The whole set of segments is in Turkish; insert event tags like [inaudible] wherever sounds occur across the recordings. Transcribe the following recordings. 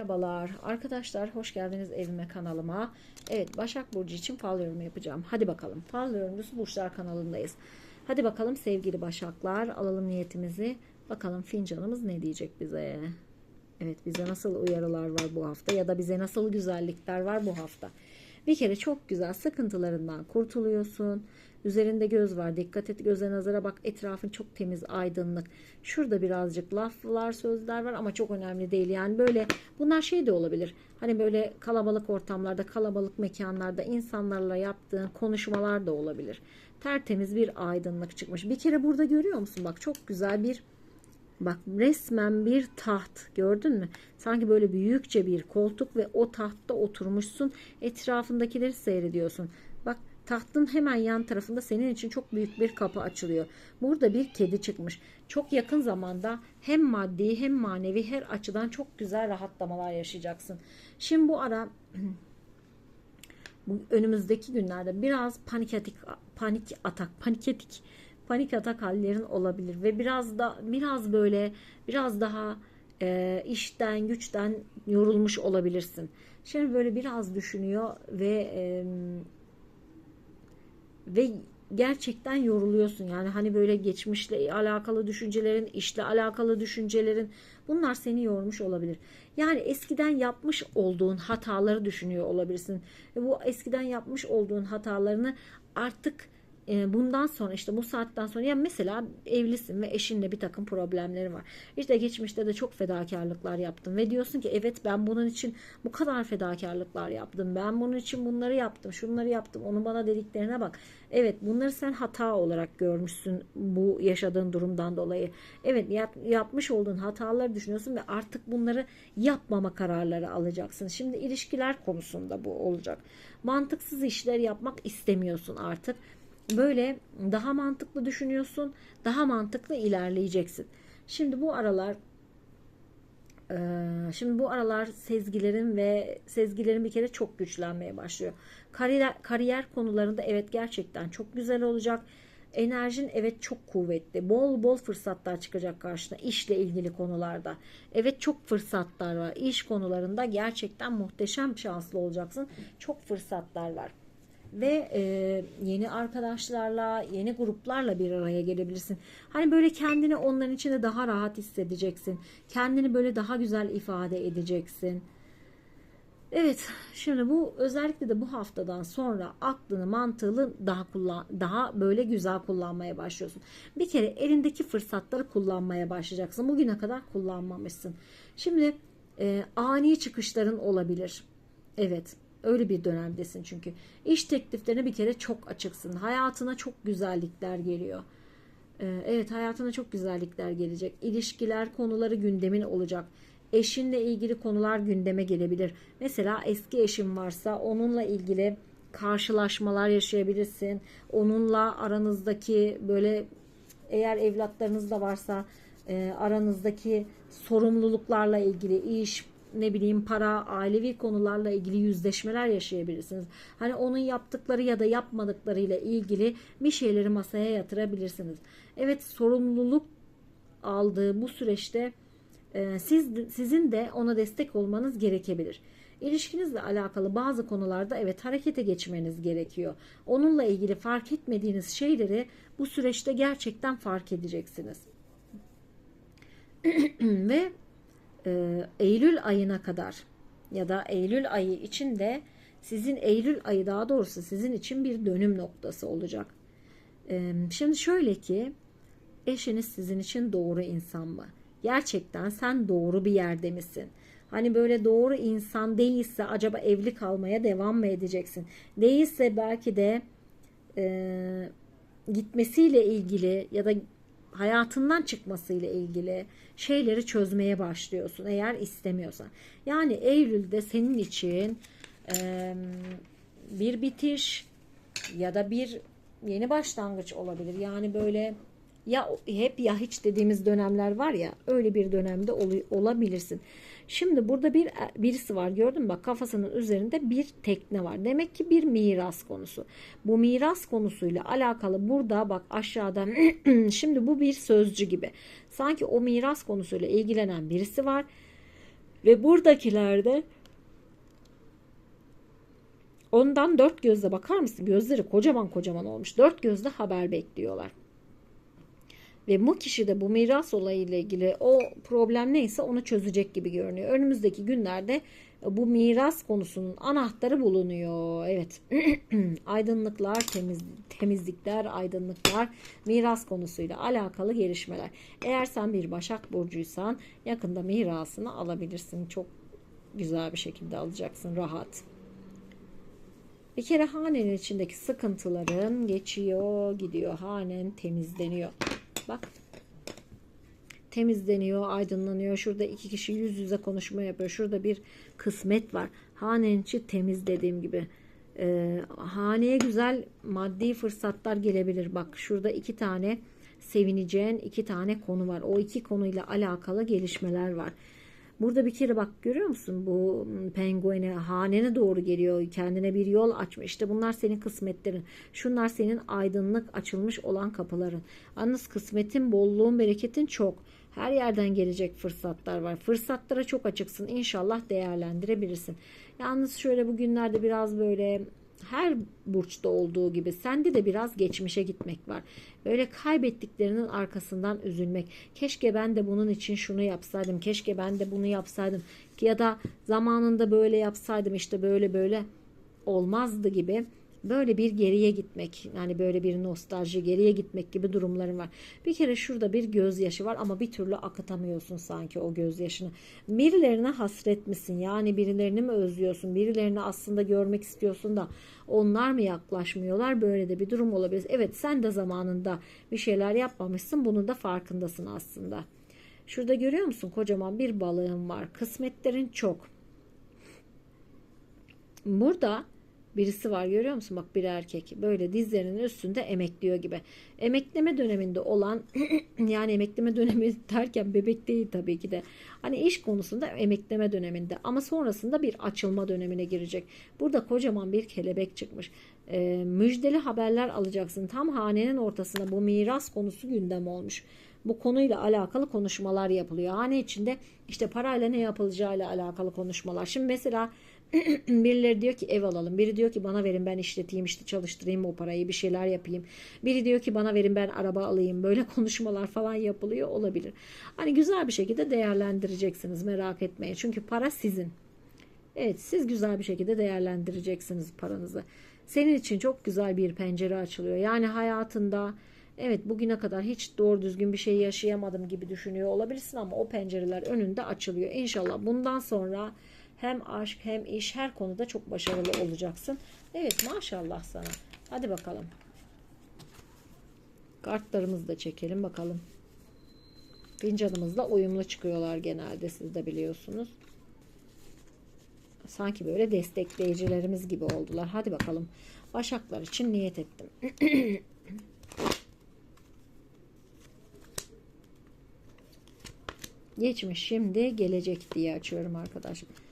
Merhabalar arkadaşlar hoş geldiniz evime kanalıma. Evet Başak Burcu için fal yorumu yapacağım. Hadi bakalım fal yorumcusu Burçlar kanalındayız. Hadi bakalım sevgili Başaklar alalım niyetimizi. Bakalım fincanımız ne diyecek bize. Evet bize nasıl uyarılar var bu hafta ya da bize nasıl güzellikler var bu hafta. Bir kere çok güzel sıkıntılarından kurtuluyorsun. Üzerinde göz var. Dikkat et göze nazara bak. Etrafın çok temiz, aydınlık. Şurada birazcık laflar, sözler var ama çok önemli değil. Yani böyle bunlar şey de olabilir. Hani böyle kalabalık ortamlarda, kalabalık mekanlarda insanlarla yaptığın konuşmalar da olabilir. Tertemiz bir aydınlık çıkmış. Bir kere burada görüyor musun? Bak çok güzel bir Bak resmen bir taht gördün mü? Sanki böyle büyükçe bir koltuk ve o tahtta oturmuşsun. Etrafındakileri seyrediyorsun. Bak tahtın hemen yan tarafında senin için çok büyük bir kapı açılıyor. Burada bir kedi çıkmış. Çok yakın zamanda hem maddi hem manevi her açıdan çok güzel rahatlamalar yaşayacaksın. Şimdi bu ara [clears throat] bu önümüzdeki günlerde biraz panik atak, panik atak, panik atak, panik atak hallerin olabilir ve biraz da biraz böyle biraz daha e, işten güçten yorulmuş olabilirsin. Şimdi böyle biraz düşünüyor ve e, ve gerçekten yoruluyorsun. Yani hani böyle geçmişle alakalı düşüncelerin, işle alakalı düşüncelerin bunlar seni yormuş olabilir. Yani eskiden yapmış olduğun hataları düşünüyor olabilirsin. Ve bu eskiden yapmış olduğun hatalarını artık bundan sonra işte bu saatten sonra ya mesela evlisin ve eşinle bir takım problemleri var. İşte geçmişte de çok fedakarlıklar yaptım ve diyorsun ki evet ben bunun için bu kadar fedakarlıklar yaptım. Ben bunun için bunları yaptım, şunları yaptım. Onun bana dediklerine bak. Evet bunları sen hata olarak görmüşsün bu yaşadığın durumdan dolayı. Evet yap, yapmış olduğun hataları düşünüyorsun ve artık bunları yapmama kararları alacaksın. Şimdi ilişkiler konusunda bu olacak. Mantıksız işler yapmak istemiyorsun artık böyle daha mantıklı düşünüyorsun, daha mantıklı ilerleyeceksin. Şimdi bu aralar Şimdi bu aralar sezgilerin ve sezgilerin bir kere çok güçlenmeye başlıyor. Kariyer, kariyer konularında evet gerçekten çok güzel olacak. Enerjin evet çok kuvvetli. Bol bol fırsatlar çıkacak karşına işle ilgili konularda. Evet çok fırsatlar var. İş konularında gerçekten muhteşem şanslı olacaksın. Çok fırsatlar var ve e, yeni arkadaşlarla, yeni gruplarla bir araya gelebilirsin. Hani böyle kendini onların içinde daha rahat hissedeceksin. Kendini böyle daha güzel ifade edeceksin. Evet, şimdi bu özellikle de bu haftadan sonra aklını, mantığını daha kullan, daha böyle güzel kullanmaya başlıyorsun. Bir kere elindeki fırsatları kullanmaya başlayacaksın. Bugüne kadar kullanmamışsın. Şimdi e, ani çıkışların olabilir. Evet, Öyle bir dönemdesin çünkü. İş tekliflerine bir kere çok açıksın. Hayatına çok güzellikler geliyor. Ee, evet hayatına çok güzellikler gelecek. İlişkiler konuları gündemin olacak. Eşinle ilgili konular gündeme gelebilir. Mesela eski eşin varsa onunla ilgili karşılaşmalar yaşayabilirsin. Onunla aranızdaki böyle eğer evlatlarınız da varsa e, aranızdaki sorumluluklarla ilgili iş, ne bileyim para, ailevi konularla ilgili yüzleşmeler yaşayabilirsiniz. Hani onun yaptıkları ya da yapmadıklarıyla ilgili bir şeyleri masaya yatırabilirsiniz. Evet sorumluluk aldığı bu süreçte e, siz sizin de ona destek olmanız gerekebilir. İlişkinizle alakalı bazı konularda evet harekete geçmeniz gerekiyor. Onunla ilgili fark etmediğiniz şeyleri bu süreçte gerçekten fark edeceksiniz. [clears throat] Ve e, Eylül ayına kadar ya da Eylül ayı içinde sizin Eylül ayı daha doğrusu sizin için bir dönüm noktası olacak. E, şimdi şöyle ki eşiniz sizin için doğru insan mı? Gerçekten sen doğru bir yerde misin? Hani böyle doğru insan değilse acaba evli kalmaya devam mı edeceksin? Değilse belki de e, gitmesiyle ilgili ya da hayatından çıkmasıyla ilgili şeyleri çözmeye başlıyorsun eğer istemiyorsan. Yani Eylül'de senin için e, bir bitiş ya da bir yeni başlangıç olabilir. Yani böyle ya hep ya hiç dediğimiz dönemler var ya öyle bir dönemde ol, olabilirsin. Şimdi burada bir birisi var gördün mü bak kafasının üzerinde bir tekne var. Demek ki bir miras konusu. Bu miras konusuyla alakalı burada bak aşağıda [clears throat] şimdi bu bir sözcü gibi. Sanki o miras konusuyla ilgilenen birisi var. Ve buradakilerde ondan dört gözle bakar mısın? Gözleri kocaman kocaman olmuş. Dört gözle haber bekliyorlar. Ve bu kişi de bu miras olayıyla ilgili o problem neyse onu çözecek gibi görünüyor. Önümüzdeki günlerde bu miras konusunun anahtarı bulunuyor. Evet. [clears throat] Aydınlıklar, temiz, temizlikler, aydınlıklar, miras konusuyla alakalı gelişmeler. Eğer sen bir Başak Burcuysan yakında mirasını alabilirsin. Çok güzel bir şekilde alacaksın. Rahat. Bir kere hanenin içindeki sıkıntıların geçiyor, gidiyor. Hanen temizleniyor. Bak temizleniyor, aydınlanıyor. Şurada iki kişi yüz yüze konuşma yapıyor. Şurada bir kısmet var. Hanenin içi temiz dediğim gibi. Ee, haneye güzel maddi fırsatlar gelebilir. Bak şurada iki tane sevineceğin iki tane konu var. O iki konuyla alakalı gelişmeler var. Burada bir kere bak görüyor musun bu penguene hanene doğru geliyor. Kendine bir yol açmış. İşte bunlar senin kısmetlerin. Şunlar senin aydınlık açılmış olan kapıların. Yalnız kısmetin, bolluğun, bereketin çok. Her yerden gelecek fırsatlar var. Fırsatlara çok açıksın. İnşallah değerlendirebilirsin. Yalnız şöyle bugünlerde biraz böyle her burçta olduğu gibi sende de biraz geçmişe gitmek var. Böyle kaybettiklerinin arkasından üzülmek. Keşke ben de bunun için şunu yapsaydım. Keşke ben de bunu yapsaydım. Ya da zamanında böyle yapsaydım işte böyle böyle olmazdı gibi böyle bir geriye gitmek yani böyle bir nostalji geriye gitmek gibi durumların var. Bir kere şurada bir gözyaşı var ama bir türlü akıtamıyorsun sanki o gözyaşını. Birilerine hasret misin? Yani birilerini mi özlüyorsun? Birilerini aslında görmek istiyorsun da onlar mı yaklaşmıyorlar? Böyle de bir durum olabilir. Evet sen de zamanında bir şeyler yapmamışsın. Bunun da farkındasın aslında. Şurada görüyor musun? Kocaman bir balığın var. Kısmetlerin çok. Burada birisi var görüyor musun? Bak bir erkek böyle dizlerinin üstünde emekliyor gibi. Emekleme döneminde olan [clears throat] yani emekleme dönemi [laughs] derken bebek değil tabii ki de. Hani iş konusunda emekleme döneminde ama sonrasında bir açılma dönemine girecek. Burada kocaman bir kelebek çıkmış. Ee, müjdeli haberler alacaksın. Tam hanenin ortasında bu miras konusu gündem olmuş bu konuyla alakalı konuşmalar yapılıyor. Hane içinde işte parayla ne yapılacağıyla alakalı konuşmalar. Şimdi mesela [clears throat] Birileri diyor ki ev alalım. Biri diyor ki bana verin ben işleteyim işte çalıştırayım o parayı bir şeyler yapayım. Biri diyor ki bana verin ben araba alayım. Böyle [laughs] konuşmalar falan yapılıyor olabilir. Hani güzel bir şekilde değerlendireceksiniz merak etmeyin. Çünkü para sizin. Evet siz güzel bir şekilde değerlendireceksiniz paranızı. Senin için çok güzel bir pencere açılıyor. Yani hayatında evet bugüne kadar hiç doğru düzgün bir şey yaşayamadım gibi düşünüyor olabilirsin ama o pencereler önünde açılıyor. İnşallah bundan sonra hem aşk hem iş her konuda çok başarılı olacaksın. Evet maşallah sana. Hadi bakalım. Kartlarımızı da çekelim bakalım. Fincanımızla uyumlu çıkıyorlar genelde siz de biliyorsunuz. Sanki böyle destekleyicilerimiz gibi oldular. Hadi bakalım. Başaklar için niyet ettim. [clears throat] Geçmiş şimdi gelecek diye açıyorum arkadaşlar.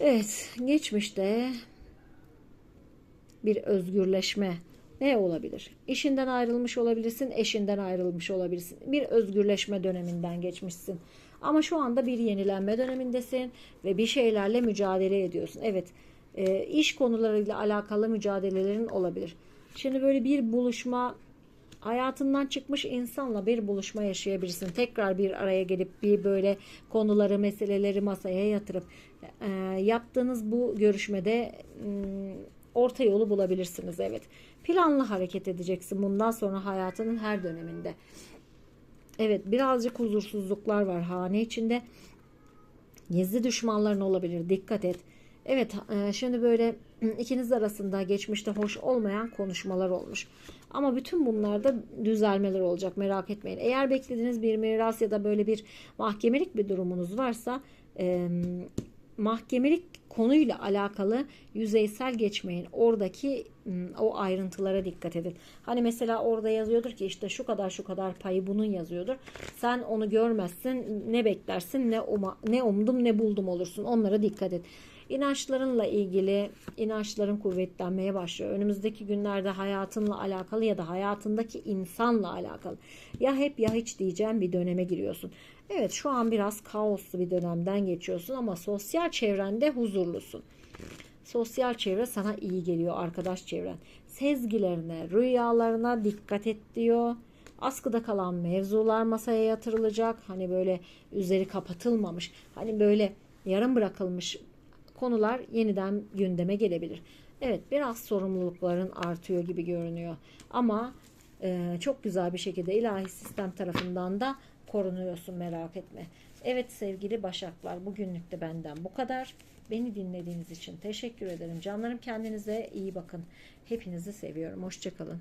Evet, geçmişte bir özgürleşme ne olabilir? İşinden ayrılmış olabilirsin, eşinden ayrılmış olabilirsin. Bir özgürleşme döneminden geçmişsin. Ama şu anda bir yenilenme dönemindesin ve bir şeylerle mücadele ediyorsun. Evet, e, iş konularıyla alakalı mücadelelerin olabilir. Şimdi böyle bir buluşma hayatından çıkmış insanla bir buluşma yaşayabilirsin. Tekrar bir araya gelip bir böyle konuları, meseleleri masaya yatırıp e, yaptığınız bu görüşmede e, orta yolu bulabilirsiniz. Evet. Planlı hareket edeceksin bundan sonra hayatının her döneminde. Evet, birazcık huzursuzluklar var hane içinde. Gizli düşmanların olabilir. Dikkat et. Evet, e, şimdi böyle [clears throat] ikiniz arasında geçmişte hoş olmayan konuşmalar olmuş. Ama bütün bunlarda düzelmeler olacak merak etmeyin. Eğer beklediğiniz bir miras ya da böyle bir mahkemelik bir durumunuz varsa e, mahkemelik konuyla alakalı yüzeysel geçmeyin. Oradaki o ayrıntılara dikkat edin. Hani mesela orada yazıyordur ki işte şu kadar şu kadar payı bunun yazıyordur. Sen onu görmezsin ne beklersin ne uma, ne umdum ne buldum olursun. Onlara dikkat et. İnançlarınla ilgili inançların kuvvetlenmeye başlıyor. Önümüzdeki günlerde hayatınla alakalı ya da hayatındaki insanla alakalı ya hep ya hiç diyeceğim bir döneme giriyorsun. Evet şu an biraz kaoslu bir dönemden geçiyorsun ama sosyal çevrende huzurlusun. Sosyal çevre sana iyi geliyor arkadaş çevren. Sezgilerine, rüyalarına dikkat et diyor. Askıda kalan mevzular masaya yatırılacak. Hani böyle üzeri kapatılmamış. Hani böyle yarım bırakılmış konular yeniden gündeme gelebilir. Evet biraz sorumlulukların artıyor gibi görünüyor. Ama e, çok güzel bir şekilde ilahi sistem tarafından da korunuyorsun merak etme. Evet sevgili Başaklar bugünlük de benden bu kadar. Beni dinlediğiniz için teşekkür ederim. Canlarım kendinize iyi bakın. Hepinizi seviyorum. Hoşçakalın.